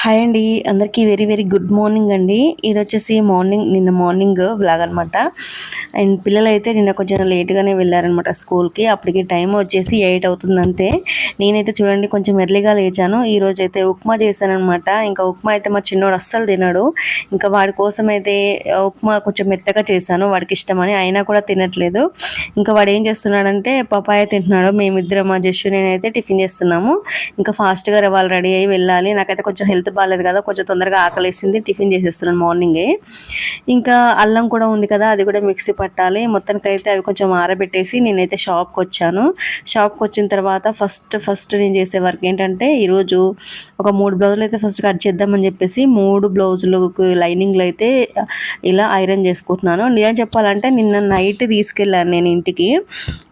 Hi అండి. అందరికీ very very good morning అండి. ఇది వచ్చేసి మార్నింగ్ నిన్న మార్నింగ్ వ్లాగ్ అనమాట అండ్ పిల్లలైతే నిన్న కొంచెం లేట్గానే వెళ్ళారనమాట స్కూల్కి అప్పటికి టైం వచ్చేసి ఎయిట్ అవుతుంది అంతే. నేనైతే చూడండి కొంచెం ఎర్లీగా లేచాను. ఈ రోజు అయితే ఉప్మా చేశానమాట ఇంకా ఉప్మా అయితే మా చిన్నోడు అస్సలు తినడు. ఇంకా వాడి కోసం అయితే ఉప్మా కొంచెం మెత్తగా చేశాను. వాడికి ఇష్టమని అయినా కూడా తినట్లేదు. ఇంకా వాడు ఏం చేస్తున్నాడంటే పపాయ తింటున్నాడు. మేమిద్దరం మా జస్సు నేనైతే టిఫిన్ చేస్తున్నాము. ఇంకా ఫాస్ట్గా వాళ్ళు రెడీ అయ్యి వెళ్ళాలి. నాకైతే కొంచెం హెల్త్ బాగాలేదు కదా కొంచెం తొందరగా ఆకలేసింది టిఫిన్ చేసేస్తున్నాను మార్నింగే. ఇంకా అల్లం కూడా ఉంది కదా అది కూడా మిక్సీ పట్టాలి. మొత్తానికి అయితే అవి కొంచెం ఆరబెట్టేసి నేనైతే షాప్కి వచ్చాను. షాప్కి వచ్చిన తర్వాత ఫస్ట్ ఫస్ట్ నేను చేసే వర్క్ ఏంటంటే ఈరోజు ఒక మూడు బ్లౌజులు అయితే ఫస్ట్ కట్ చేద్దామని చెప్పేసి మూడు బ్లౌజులకు లైనింగ్లు అయితే ఇలా ఐరన్ చేసుకుంటున్నాను. నేను చెప్పాలంటే నిన్న నైట్ తీసుకెళ్ళాను నేను ఇంటికి.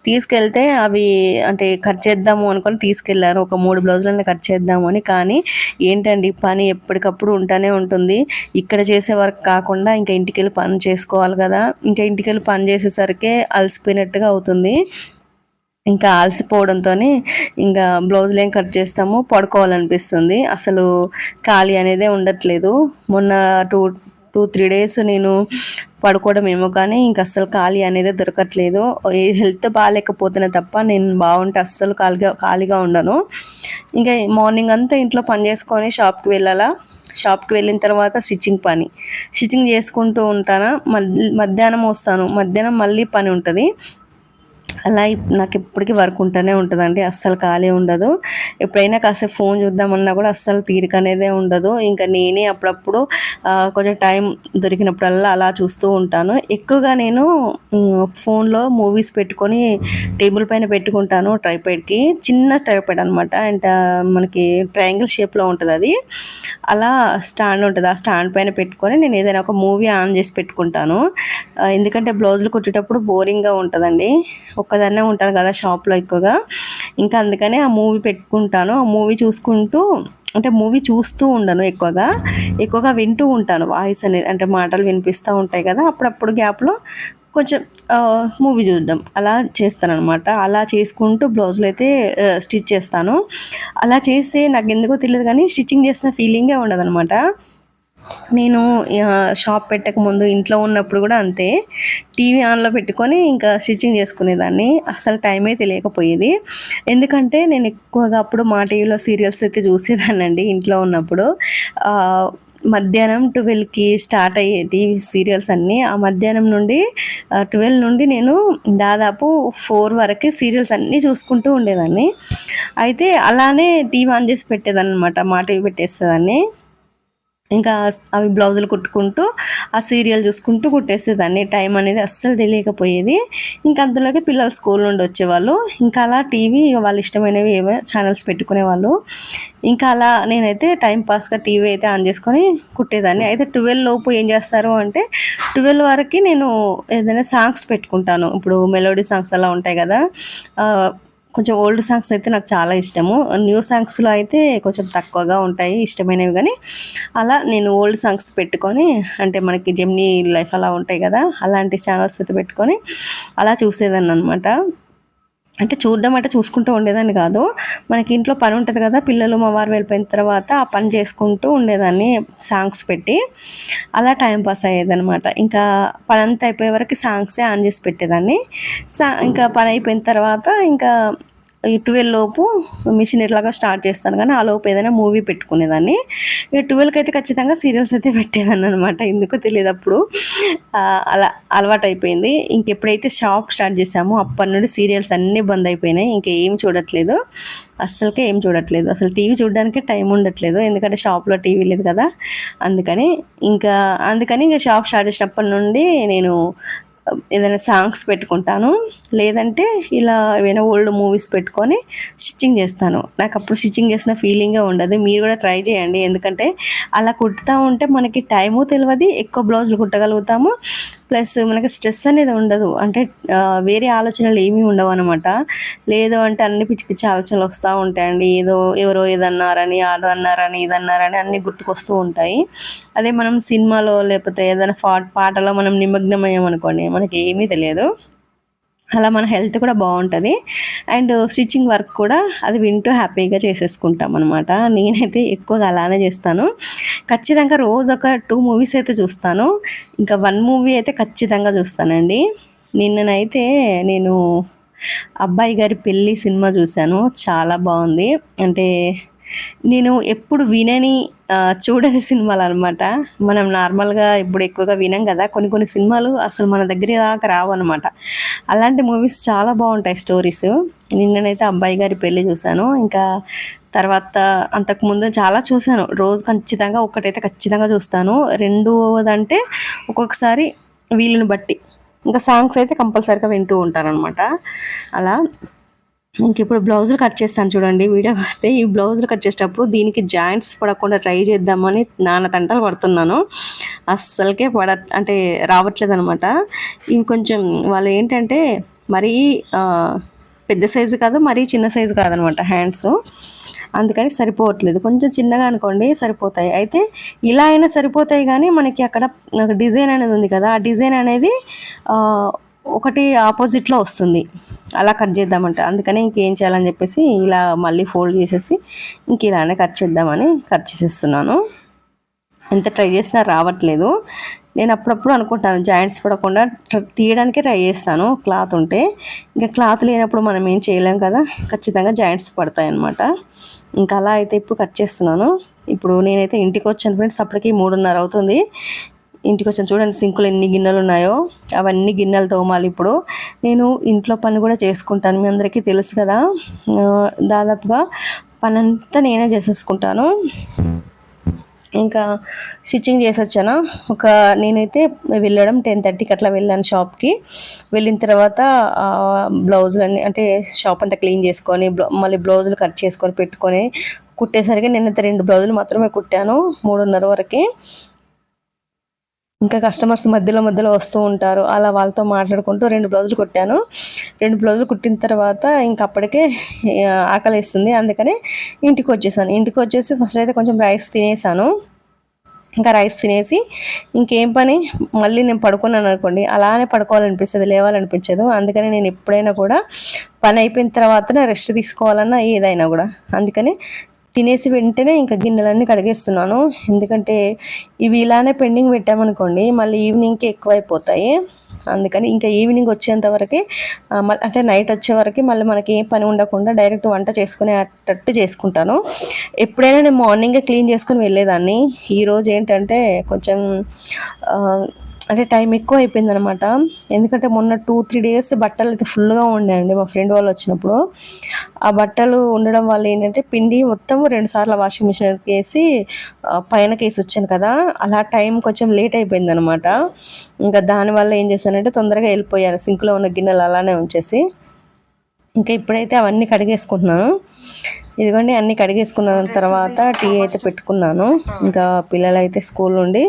తీసుకెళ్తే అవి అంటే కట్ చేద్దాము అనుకొని తీసుకెళ్ళాను ఒక మూడు బ్లౌజులని కట్ చేద్దాము అని. కానీ ఏంటండి పని ఎప్పటికప్పుడు ఉంటూనే ఉంటుంది. ఇక్కడ చేసే వర్క్ కాకుండా ఇంకా ఇంటికి వెళ్ళి పని చేసుకోవాలి కదా. ఇంకా ఇంటికి వెళ్ళి పని చేసేసరికి అలసిపోయినట్టుగా అవుతుంది. ఇంకా అలసిపోవడంతో ఇంకా బ్లౌజులు ఏం కట్ చేస్తాము పడుకోవాలనిపిస్తుంది. అసలు ఖాళీ అనేదే ఉండట్లేదు. మొన్న టూ టూ త్రీ డేస్ నేను పడుకోవడం ఏమో కానీ ఇంక అస్సలు ఖాళీ అనేది దొరకట్లేదు. హెల్త్ బాగాలేకపోతేనే తప్ప నేను బాగుంటే అస్సలు ఖాళీగా ఖాళీగా ఉండను. ఇంకా మార్నింగ్ అంతా ఇంట్లో పని చేసుకొని షాప్కి వెళ్ళాలా? షాప్కి వెళ్ళిన తర్వాత స్టిచ్చింగ్ పని. స్టిచ్చింగ్ చేసుకుంటూ ఉంటాను? మధ్యాహ్నం వస్తాను. మధ్యాహ్నం మళ్ళీ పని ఉంటుంది. అలా నాకు ఎప్పటికీ వర్క్ ఉంటూనే ఉంటుందండి. అస్సలు ఖాళీ ఉండదు. ఎప్పుడైనా కాసేపు ఫోన్ చూద్దామన్నా కూడా అస్సలు తీరిక అనేదే ఉండదు. ఇంకా నేనే అప్పుడప్పుడు కొంచెం టైం దొరికినప్పుడల్లా అలా చూస్తూ ఉంటాను. ఎక్కువగా నేను ఫోన్లో మూవీస్ పెట్టుకొని టేబుల్ పైన పెట్టుకుంటాను ట్రైపైడ్కి. చిన్న ట్రైపైడ్ అనమాట అండ్ మనకి ట్రయాంగిల్ షేప్లో ఉంటుంది అది. అలా స్టాండ్ ఉంటుంది. ఆ స్టాండ్ పైన పెట్టుకొని నేను ఏదైనా ఒక మూవీ ఆన్ చేసి పెట్టుకుంటాను. ఎందుకంటే బ్లౌజులు కుట్టేటప్పుడు బోరింగ్గా ఉంటుందండి. ఒక్కదాన్నే ఉంటాను కదా షాప్లో ఎక్కువగా. ఇంకా అందుకనే ఆ మూవీ పెట్టుకుంటాను. ఆ మూవీ చూసుకుంటూ అంటే మూవీ చూస్తూ ఉండను ఎక్కువగా. ఎక్కువగా వింటూ ఉంటాను వాయిస్ అనేది అంటే మాటలు వినిపిస్తూ ఉంటాయి కదా అప్పుడప్పుడు గ్యాప్లో కొంచెం మూవీ చూడడం అలా చేస్తాను అనమాట అలా చేసుకుంటూ బ్లౌజులు అయితే స్టిచ్ చేస్తాను. అలా చేస్తే నాకు ఎందుకో తెలియదు కానీ స్టిచ్చింగ్ చేసిన ఫీలింగే ఉండదనమాట నేను షాప్ పెట్టక ముందు ఇంట్లో ఉన్నప్పుడు కూడా అంతే. టీవీ ఆన్లో పెట్టుకొని ఇంకా స్టిచ్చింగ్ చేసుకునేదాన్ని. అసలు టైమే తెలియకపోయేది. ఎందుకంటే నేను ఎక్కువగా అప్పుడు మా టీవీలో సీరియల్స్ అయితే చూసేదాన్నండి ఇంట్లో ఉన్నప్పుడు. మధ్యాహ్నం ట్వెల్వ్కి స్టార్ట్ అయ్యేది సీరియల్స్ అన్నీ. ఆ మధ్యాహ్నం నుండి ట్వెల్వ్ నుండి నేను దాదాపు ఫోర్ వరకు సీరియల్స్ అన్నీ చూసుకుంటూ ఉండేదాన్ని. అయితే అలానే టీవీ ఆన్ చేసి పెట్టేదాన్ని అనమాట మా టీవీ పెట్టేసేదాన్ని. ఇంకా అవి బ్లౌజులు కుట్టుకుంటూ ఆ సీరియల్ చూసుకుంటూ కుట్టేసేదాన్ని. టైం అనేది అస్సలు తెలియకపోయేది. ఇంకా అందులోకి పిల్లలు స్కూల్ నుండి వచ్చేవాళ్ళు. ఇంకా అలా టీవీ వాళ్ళు ఇష్టమైనవి ఏవో ఛానల్స్ పెట్టుకునేవాళ్ళు. ఇంకా అలా నేనైతే టైం పాస్గా టీవీ అయితే ఆన్ చేసుకొని కుట్టేదాన్ని. అయితే ట్వెల్వ్ లోపు ఏం చేస్తారు అంటే ట్వెల్వ్ వరకు నేను ఏదైనా సాంగ్స్ పెట్టుకుంటాను. ఇప్పుడు మెలోడీ సాంగ్స్ అలా ఉంటాయి కదా. కొంచెం ఓల్డ్ సాంగ్స్ అయితే నాకు చాలా ఇష్టము. న్యూ సాంగ్స్లో అయితే కొంచెం తక్కువగా ఉంటాయి ఇష్టమైనవి కానీ అలా నేను ఓల్డ్ సాంగ్స్ పెట్టుకొని అంటే మనకి జెమ్నీ లైఫ్ అలా ఉంటాయి కదా అలాంటి ఛానల్స్ అయితే పెట్టుకొని అలా చూసేదాన్ని అనమాట అంటే చూడడం అంటే చూసుకుంటూ ఉండేదాన్ని కాదు. మనకి ఇంట్లో పని ఉంటుంది కదా పిల్లలు మా వారు వెళ్ళిపోయిన తర్వాత ఆ పని చేసుకుంటూ ఉండేదాన్ని సాంగ్స్ పెట్టి. అలా టైం పాస్ అయ్యేదనమాట ఇంకా పని అంతా అయిపోయే వరకు సాంగ్సే ఆన్ చేసి పెట్టేదాన్ని. సా ఇంకా పని అయిపోయిన తర్వాత ఇంకా ట్వెల్వ్ లోపు మిషన్ ఎట్లాగా స్టార్ట్ చేస్తాను. కానీ ఆ లోపు ఏదైనా మూవీ పెట్టుకునేదాన్ని. ఇక ట్వెల్వ్కి అయితే ఖచ్చితంగా సీరియల్స్ అయితే పెట్టేదాన్ని అనమాట ఎందుకో తెలియదు అప్పుడు. అలా అలవాటు అయిపోయింది ఇంకెప్పుడైతే షాప్ స్టార్ట్ చేసామో అప్పటి నుండి సీరియల్స్ అన్నీ బంద్ అయిపోయినాయి. ఇంకా ఏం చూడట్లేదు. అస్సలకే ఏం చూడట్లేదు. అసలు టీవీ చూడడానికి టైం ఉండట్లేదు. ఎందుకంటే షాప్లో టీవీ లేదు కదా. అందుకని ఇంకా అందుకని ఇంకా షాప్ స్టార్ట్ చేసినప్పటి నుండి నేను ఏదైనా సాంగ్స్ పెట్టుకుంటాను. లేదంటే ఇలా ఏమైనా ఓల్డ్ మూవీస్ పెట్టుకొని స్టిచ్చింగ్ చేస్తాను. నాకు అప్పుడు స్టిచ్చింగ్ చేసిన ఫీలింగే ఉండదు. మీరు కూడా ట్రై చేయండి. ఎందుకంటే అలా కుట్టుతూ ఉంటే మనకి టైము తెలియదు ఎక్కువ బ్లౌజులు కుట్టగలుగుతాము. ప్లస్ మనకి స్ట్రెస్ అనేది ఉండదు. అంటే వేరే ఆలోచనలు ఏమీ ఉండవు అనమాట లేదు అంటే అన్ని పిచ్చి పిచ్చి ఆలోచనలు వస్తూ ఉంటాయండి. ఏదో ఎవరో ఏదన్నారని అదన్నారని ఇదన్నారని అన్నీ గుర్తుకొస్తూ ఉంటాయి. అదే మనం సినిమాలో లేకపోతే ఏదైనా పాటలో మనం నిమగ్నమయ్యామనుకోండి మనకి ఏమీ తెలియదు. అలా మన హెల్త్ కూడా బాగుంటుంది. అండ్ స్టిచ్చింగ్ వర్క్ కూడా అది వింటూ హ్యాపీగా చేసేసుకుంటాం అనమాట నేనైతే ఎక్కువగా అలానే చేస్తాను. ఖచ్చితంగా రోజు ఒక టూ మూవీస్ అయితే చూస్తాను. ఇంకా వన్ మూవీ అయితే ఖచ్చితంగా చూస్తానండి. నిన్ననైతే నేను అబ్బాయి గారి పెళ్ళి సినిమా చూశాను. చాలా బాగుంది. అంటే నేను ఎప్పుడు వినని చూడని సినిమాలు అనమాట మనం నార్మల్గా ఇప్పుడు ఎక్కువగా వినం కదా కొన్ని కొన్ని సినిమాలు అసలు మన దగ్గర దాకా రావు అనమాట అలాంటి మూవీస్ చాలా బాగుంటాయి స్టోరీస్. నిన్ననైతే అబ్బాయి గారి పెళ్ళి చూశాను. ఇంకా తర్వాత అంతకుముందు చాలా చూశాను. రోజు ఖచ్చితంగా ఒకటైతే ఖచ్చితంగా చూస్తాను. రెండోదంటే ఒక్కొక్కసారి వీలుని బట్టి. ఇంకా సాంగ్స్ అయితే కంపల్సరీగా వింటూ ఉంటారనమాట అలా ఇంక ఇప్పుడు బ్లౌజులు కట్ చేస్తాను చూడండి వీడియోకి వస్తే ఈ బ్లౌజులు కట్ చేసేటప్పుడు దీనికి జాయింట్స్ పడకుండా ట్రై చేద్దామని నాన్న తంటలు పడుతున్నాను. అస్సలకే పడ అంటే రావట్లేదు అనమాట ఇవి కొంచెం వాళ్ళు ఏంటంటే మరీ పెద్ద సైజు కాదు మరీ చిన్న సైజు కాదనమాట హ్యాండ్స్. అందుకని సరిపోవట్లేదు. కొంచెం చిన్నగా అనుకోండి సరిపోతాయి. అయితే ఇలా అయినా సరిపోతాయి కానీ మనకి అక్కడ డిజైన్ అనేది ఉంది కదా ఆ డిజైన్ అనేది ఒకటి ఆపోజిట్లో వస్తుంది. అలా కట్ చేద్దామంట. అందుకని ఇంకేం చేయాలని చెప్పేసి ఇలా మళ్ళీ ఫోల్డ్ చేసేసి ఇంక ఇలానే కట్ చేద్దామని కట్ చేసేస్తున్నాను. ఎంత ట్రై చేసినా రావట్లేదు. నేను అప్పుడప్పుడు అనుకుంటాను జాయింట్స్ పడకుండా తీయడానికే ట్రై చేస్తాను. క్లాత్ ఉంటే ఇంకా క్లాత్ లేనప్పుడు మనం ఏం చేయలేం కదా? ఖచ్చితంగా జాయింట్స్ పడతాయి అనమాట ఇంకా అలా అయితే ఇప్పుడు కట్ చేస్తున్నాను. ఇప్పుడు నేనైతే ఇంటికి వచ్చాను ఫ్రెండ్స్ అప్పటికి మూడున్నర అవుతుంది. ఇంటికి వచ్చాను చూడండి సింకులు ఎన్ని గిన్నెలు ఉన్నాయో అవన్నీ గిన్నెలు తోమాలి ఇప్పుడు. నేను ఇంట్లో పని కూడా చేసుకుంటాను మీ అందరికీ తెలుసు కదా. దాదాపుగా పని అంతా నేనే చేసేసుకుంటాను. ఇంకా స్టిచ్చింగ్ చేసి వచ్చాను ఒక నేనైతే వెళ్ళడం టెన్ థర్టీకి అట్లా వెళ్ళాను షాప్కి. వెళ్ళిన తర్వాత బ్లౌజులన్నీ అంటే షాప్ అంతా క్లీన్ చేసుకొని మళ్ళీ బ్లౌజులు కట్ చేసుకొని పెట్టుకొని కుట్టేసరికి నేనైతే రెండు బ్లౌజులు మాత్రమే కుట్టాను మూడున్నర వరకు. ఇంకా కస్టమర్స్ మధ్యలో మధ్యలో వస్తూ ఉంటారు. అలా వాళ్ళతో మాట్లాడుకుంటూ రెండు బ్లౌజులు కుట్టాను. రెండు బ్లౌజులు కుట్టిన తర్వాత ఇంక అప్పటికే ఆకలిస్తుంది. అందుకని ఇంటికి వచ్చేసాను. ఇంటికి వచ్చేసి ఫస్ట్ అయితే కొంచెం రైస్ తినేసాను. ఇంకా రైస్ తినేసి ఇంకేం పని? మళ్ళీ నేను పడుకున్నాను అనుకోండి. అలానే పడుకోవాలనిపిస్తుంది లేవాలనిపించదు. అందుకని నేను ఎప్పుడైనా కూడా పని అయిపోయిన తర్వాత రెస్ట్ తీసుకోవాలన్నా ఏదైనా కూడా. అందుకని తినేసి వెంటనే ఇంకా గిన్నెలన్నీ కడిగేస్తున్నాను. ఎందుకంటే ఇవి ఇలానే పెండింగ్ పెట్టామనుకోండి మళ్ళీ ఈవినింగ్కి ఎక్కువైపోతాయి. అందుకని ఇంకా ఈవినింగ్ వచ్చేంత వరకు అంటే నైట్ వచ్చే వరకు మళ్ళీ మనకి ఏ పని ఉండకుండా డైరెక్ట్ వంట చేసుకునే అట్టట్టు చేసుకుంటాను. ఎప్పుడైనా నేను మార్నింగే క్లీన్ చేసుకుని వెళ్ళేదాన్ని. ఈరోజు ఏంటంటే కొంచెం అంటే టైం ఎక్కువ అయిపోయింది అనమాట ఎందుకంటే మొన్న టూ త్రీ డేస్ బట్టలు అయితే ఫుల్గా ఉండాయండి మా ఫ్రెండ్ వాళ్ళు వచ్చినప్పుడు ఆ బట్టలు ఉండడం వల్ల ఏంటంటే పిండి మొత్తం రెండు సార్లు వాషింగ్ మిషన్ వేసి పైన కేసి వచ్చాను కదా. అలా టైం కొంచెం లేట్ అయిపోయింది అనమాట ఇంకా దానివల్ల ఏం చేశానంటే తొందరగా వెళ్ళిపోయాను. సింక్లో ఉన్న గిన్నెలు అలానే ఉంచేసి. ఇంకా ఇప్పుడైతే అవన్నీ కడిగేసుకుంటున్నాను ఇదిగోండి అన్నీ కడిగేసుకున్న తర్వాత టీ అయితే పెట్టుకున్నాను. ఇంకా పిల్లలు అయితే స్కూల్ నుండి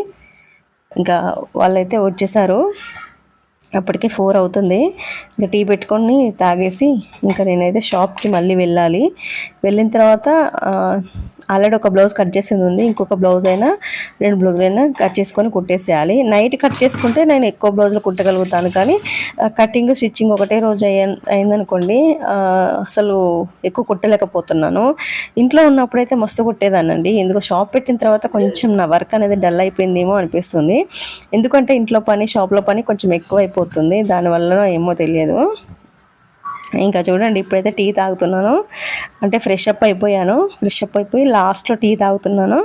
ఇంకా వాళ్ళైతే వచ్చేసారు. అప్పటికే ఫోర్ అవుతుంది. ఇంకా టీ పెట్టుకొని తాగేసి ఇంకా నేనైతే షాప్కి మళ్ళీ వెళ్ళాలి. వెళ్ళిన తర్వాత ఆల్రెడీ ఒక బ్లౌజ్ కట్ చేసేది ఉంది. ఇంకొక బ్లౌజ్ అయినా రెండు బ్లౌజులు అయినా కట్ చేసుకొని కుట్టేసేయాలి. నైట్ కట్ చేసుకుంటే నేను ఎక్కువ బ్లౌజులు కుట్టగలుగుతాను. కానీ కటింగ్ స్టిచ్చింగ్ ఒకటే రోజు అయ్య అయిందనుకోండి అసలు ఎక్కువ కుట్టలేకపోతున్నాను. ఇంట్లో ఉన్నప్పుడైతే మస్తు కుట్టేదానండి ఎందుకు షాప్ పెట్టిన తర్వాత కొంచెం నా వర్క్ అనేది డల్ అయిపోయిందేమో అనిపిస్తుంది. ఎందుకంటే ఇంట్లో పని షాప్లో పని కొంచెం ఎక్కువ అయిపోతుంది దానివల్ల ఏమో తెలియదు. ఇంకా చూడండి ఇప్పుడైతే టీ తాగుతున్నాను. అంటే ఫ్రెష్ అప్ అయిపోయాను. ఫ్రెష్ అప్ అయిపోయి లాస్ట్లో టీ తాగుతున్నాను.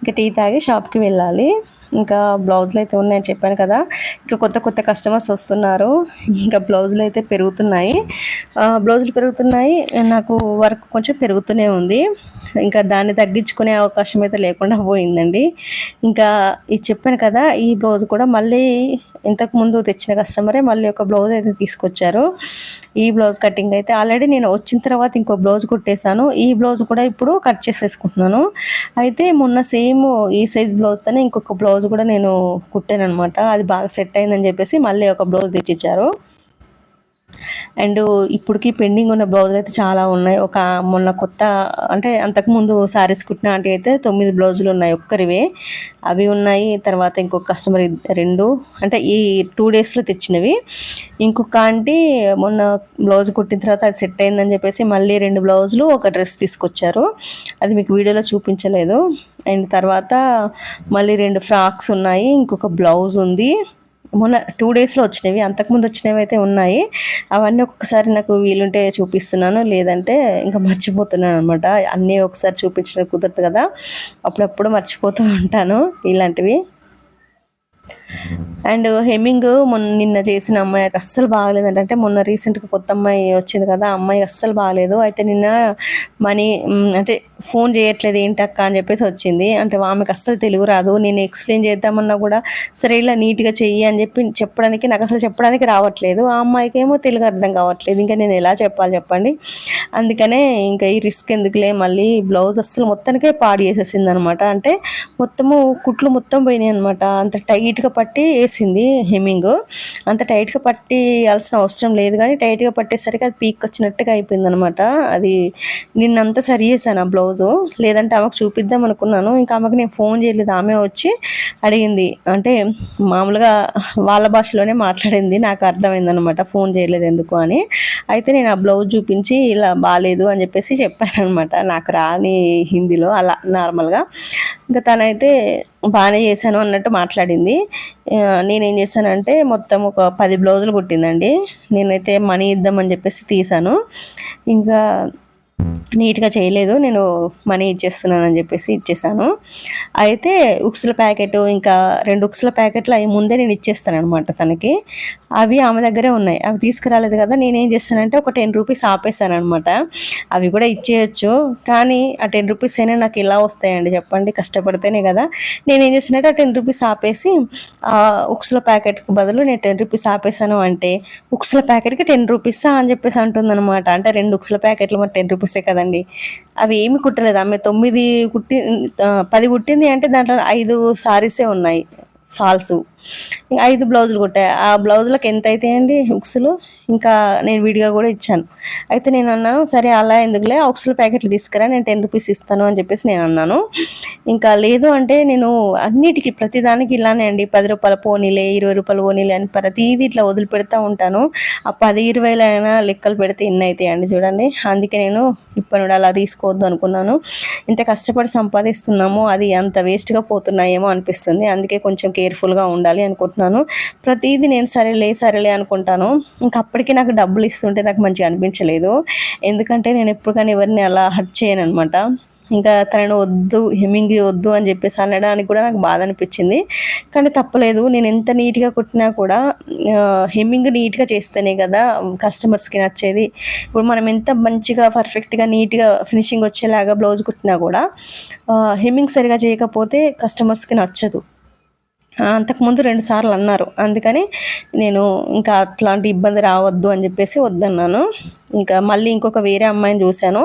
ఇంకా టీ తాగి షాప్కి వెళ్ళాలి. ఇంకా బ్లౌజులు అయితే ఉన్నాయని చెప్పాను కదా. ఇంకా కొత్త కొత్త కస్టమర్స్ వస్తున్నారు. ఇంకా బ్లౌజులు అయితే పెరుగుతున్నాయి. బ్లౌజులు పెరుగుతున్నాయి. నాకు వర్క్ కొంచెం పెరుగుతూనే ఉంది. ఇంకా దాన్ని తగ్గించుకునే అవకాశం అయితే లేకుండా పోయిందండి. ఇంకా ఇది చెప్పాను కదా ఈ బ్లౌజ్ కూడా మళ్ళీ ఇంతకుముందు తెచ్చిన కస్టమరే మళ్ళీ ఒక బ్లౌజ్ అయితే తీసుకొచ్చారు. ఈ బ్లౌజ్ కటింగ్ అయితే ఆల్రెడీ నేను వచ్చిన తర్వాత ఇంకో బ్లౌజ్ కుట్టేశాను. ఈ బ్లౌజ్ కూడా ఇప్పుడు కట్ చేసేసుకుంటున్నాను. అయితే మొన్న సేమ్ ఈ సైజ్ బ్లౌజ్తోనే ఇంకొక బ్లౌజ్ కూడా నేను కుట్టాను అనమాట అది బాగా సెట్ అయిందని చెప్పేసి మళ్ళీ ఒక బ్లౌజ్ తెచ్చిచ్చారు. అండ్ ఇప్పటికి పెండింగ్ ఉన్న బ్లౌజులు అయితే చాలా ఉన్నాయి. ఒక మొన్న కొత్త అంటే అంతకుముందు శారీస్ కుట్టిన అంటే అయితే తొమ్మిది బ్లౌజులు ఉన్నాయి ఒక్కరివే. అవి ఉన్నాయి తర్వాత ఇంకొక కస్టమర్ రెండు అంటే ఈ టూ డేస్లో తెచ్చినవి. ఇంకొక ఆంటీ మొన్న బ్లౌజ్ కుట్టిన తర్వాత అది సెట్ అయిందని చెప్పేసి మళ్ళీ రెండు బ్లౌజులు ఒక డ్రెస్ తీసుకొచ్చారు. అది మీకు వీడియోలో చూపించలేదు. అండ్ తర్వాత మళ్ళీ రెండు ఫ్రాక్స్ ఉన్నాయి ఇంకొక బ్లౌజ్ ఉంది. మొన్న టూ డేస్లో వచ్చినవి అంతకుముందు వచ్చినవి అయితే ఉన్నాయి. అవన్నీ ఒక్కొక్కసారి నాకు వీలుంటే చూపిస్తున్నాను లేదంటే ఇంకా మర్చిపోతున్నాను అనమాట అన్నీ ఒకసారి చూపించడం కుదరదు కదా. అప్పుడప్పుడు మర్చిపోతూ ఉంటాను ఇలాంటివి. అండ్ హెమ్మింగ్ మొన్న నిన్న చేసిన అమ్మాయి అయితే అస్సలు బాగలేదు అంటే మొన్న రీసెంట్గా కొత్త అమ్మాయి వచ్చింది కదా ఆ అమ్మాయి అస్సలు బాగలేదు. అయితే నిన్న మనీ అంటే ఫోన్ చేయట్లేదు ఏంటక్క అని చెప్పేసి వచ్చింది. అంటే ఆమెకు అస్సలు తెలుగు రాదు. నేను ఎక్స్ప్లెయిన్ చేద్దామన్నా కూడా సరే ఇలా నీట్గా చెయ్యి అని చెప్పి చెప్పడానికి నాకు అసలు చెప్పడానికి రావట్లేదు. ఆ అమ్మాయికి ఏమో తెలుగు అర్థం కావట్లేదు. ఇంకా నేను ఎలా చెప్పాలి చెప్పండి? అందుకనే ఇంకా ఈ రిస్క్ ఎందుకులే? మళ్ళీ బ్లౌజ్ అస్సలు మొత్తానికే పాడు చేసేసింది అనమాట అంటే మొత్తము కుట్లు మొత్తం పోయినాయి అనమాట అంత టైట్గా పట్టి వేసింది హెమ్మింగ్. అంత టైట్గా పట్టియాల్సిన అవసరం లేదు కానీ టైట్గా పట్టేసరికి అది పీక్ వచ్చినట్టుగా అయిపోయింది అనమాట అది నిన్నంతా సరి చేశాను ఆ బ్లౌజు లేదంటే ఆమెకు చూపిద్దాం అనుకున్నాను. ఇంకా ఆమెకు నేను ఫోన్ చేయలేదు. ఆమె వచ్చి అడిగింది. అంటే మామూలుగా వాళ్ళ భాషలోనే మాట్లాడింది. నాకు అర్థమైంది అనమాట ఫోన్ చేయలేదు ఎందుకు అని. అయితే నేను ఆ బ్లౌజ్ చూపించి ఇలా బాగాలేదు అని చెప్పేసి చెప్పాను నాకు రాని హిందీలో అలా నార్మల్గా. ఇంకా తనైతే బాగానే చేశాను అన్నట్టు మాట్లాడింది. నేనేం చేశానంటే మొత్తం ఒక పది బ్లౌజులు కుట్టిందండి. నేనైతే మనీ ఇద్దామని చెప్పేసి తీశాను. ఇంకా నీట్గా చేయలేదు. నేను మనీ ఇచ్చేస్తున్నానని చెప్పేసి ఇచ్చేసాను. అయితే ఉక్సుల ప్యాకెట్ ఇంకా రెండు ఉక్సుల ప్యాకెట్లు అవి ముందే నేను ఇచ్చేస్తాను అనమాట తనకి. అవి ఆమె దగ్గరే ఉన్నాయి. అవి తీసుకురాలేదు కదా నేనేం చేస్తానంటే ఒక టెన్ రూపీస్ ఆపేసాను అనమాట అవి కూడా ఇచ్చేయచ్చు. కానీ ఆ టెన్ రూపీస్ అయినా నాకు ఇలా వస్తాయండి చెప్పండి కష్టపడితేనే కదా. నేనేం చేస్తానంటే ఆ టెన్ రూపీస్ ఆపేసి ఆ ఉక్సుల ప్యాకెట్కి బదులు నేను టెన్ రూపీస్ ఆపేసాను అంటే ఉక్సుల ప్యాకెట్కి టెన్ రూపీసా అని చెప్పేసి అంటుందన్నమాట. అంటే రెండు ఉక్సుల ప్యాకెట్లు మరి టెన్ రూపీస్ కదండి. అవి ఏమి కుట్టలేదు. ఆమె తొమ్మిది కుట్టి పది కుట్టింది అంటే దాంట్లో ఐదు సారీసే ఉన్నాయి. ఫాల్స్. ఐదు బ్లౌజులు కొట్టాయి ఆ బ్లౌజులకు ఎంత అవుతాయండి హుక్స్లు ఇంకా నేను విడిగా కూడా ఇచ్చాను. అయితే నేను అన్నాను సరే అలా ఎందుకులే హుక్స్ల ప్యాకెట్లు తీసుకురా నేను టెన్ రూపీస్ ఇస్తాను అని చెప్పేసి నేను అన్నాను. ఇంకా లేదు అంటే నేను అన్నిటికీ ప్రతిదానికి ఇలానే అండి. పది రూపాయల పోనీలే ఇరవై రూపాయలు పోనీలే అని ప్రతిదీ ఇట్లా వదిలిపెడతా ఉంటాను. ఆ పది ఇరవైలైనా లెక్కలు పెడితే ఎన్ని అవుతాయండి చూడండి. అందుకే నేను ఇప్పటి నుండి అలా తీసుకోవద్దు అనుకున్నాను. ఇంత కష్టపడి సంపాదిస్తున్నాము అది అంత వేస్ట్గా పోతున్నాయేమో అనిపిస్తుంది. అందుకే కొంచెం కేర్ఫుల్గా ఉండాలి. అనుకుంటున్నాను. ప్రతిదీ నేను సరేలే సరేలే అనుకుంటాను. ఇంకా అప్పటికి నాకు డబ్బులు ఇస్తుంటే నాకు మంచిగా అనిపించలేదు. ఎందుకంటే నేను ఎప్పుడు కానీ ఎవరిని అలా హట్ చేయను అనమాట ఇంకా తనను వద్దు హెమ్మింగ్ వద్దు అని చెప్పేసి అనడానికి కూడా నాకు బాధ అనిపించింది. కానీ తప్పలేదు నేను ఎంత నీట్గా కుట్టినా కూడా హెమ్మింగ్ నీట్గా చేస్తేనే కదా కస్టమర్స్కి నచ్చేది. ఇప్పుడు మనం ఎంత మంచిగా పర్ఫెక్ట్గా నీట్గా ఫినిషింగ్ వచ్చేలాగా బ్లౌజ్ కుట్టినా కూడా హెమ్మింగ్ సరిగా చేయకపోతే కస్టమర్స్కి నచ్చదు. అంతకుముందు రెండు సార్లు అన్నారు. అందుకని నేను ఇంకా అట్లాంటి ఇబ్బంది రావద్దు అని చెప్పేసి వద్దన్నాను. ఇంకా మళ్ళీ ఇంకొక వేరే అమ్మాయిని చూశాను.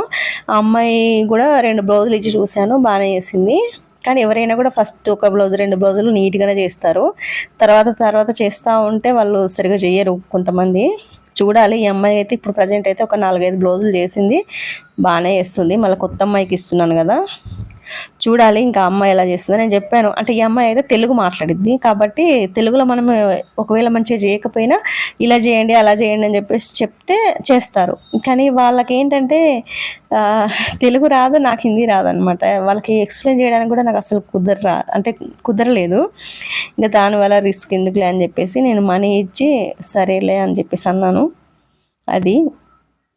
ఆ అమ్మాయి కూడా రెండు బ్లౌజులు ఇచ్చి చూశాను బాగానే చేసింది. కానీ ఎవరైనా కూడా ఫస్ట్ ఒక బ్లౌజ్ రెండు బ్లౌజులు నీట్గానే చేస్తారు. తర్వాత తర్వాత చేస్తూ ఉంటే వాళ్ళు సరిగా చేయరు కొంతమంది. చూడాలి ఈ అమ్మాయి అయితే ఇప్పుడు ప్రజెంట్ అయితే ఒక నాలుగైదు బ్లౌజులు చేసింది బాగానే చేస్తుంది. మళ్ళీ కొత్త అమ్మాయికి ఇస్తున్నాను కదా. చూడాలి ఇంకా అమ్మాయి ఎలా చేస్తుందో. నేను చెప్పాను అంటే ఈ అమ్మాయి అయితే తెలుగు మాట్లాడిద్ది. కాబట్టి తెలుగులో మనం ఒకవేళ మంచిగా చేయకపోయినా ఇలా చేయండి అలా చేయండి అని చెప్పేసి చెప్తే చేస్తారు. కానీ వాళ్ళకి ఏంటంటే తెలుగు రాదు నాకు హిందీ రాదు వాళ్ళకి ఎక్స్ప్లెయిన్ చేయడానికి కూడా నాకు అసలు కుదరరా అంటే కుదరలేదు. ఇంకా దానివల్ల రిస్క్ ఎందుకులే అని చెప్పేసి నేను మనీ ఇచ్చి సరేలే అని చెప్పేసి అన్నాను. అది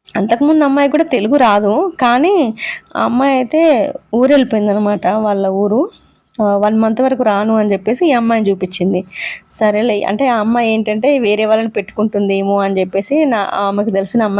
అంతకుముందు అమ్మాయి కూడా తెలుగు రాదు కానీ ఆ అమ్మాయి అయితే ఊరు వెళ్ళిపోయింది అనమాట వాళ్ళ ఊరు. వన్ మంత్ వరకు రాను అని చెప్పేసి ఈ అమ్మాయిని చూపించింది. సరేలే అంటే ఆ అమ్మాయి ఏంటంటే వేరే వాళ్ళని పెట్టుకుంటుందేమో అని చెప్పేసి నా ఆమెకు తెలిసిన అమ్మాయి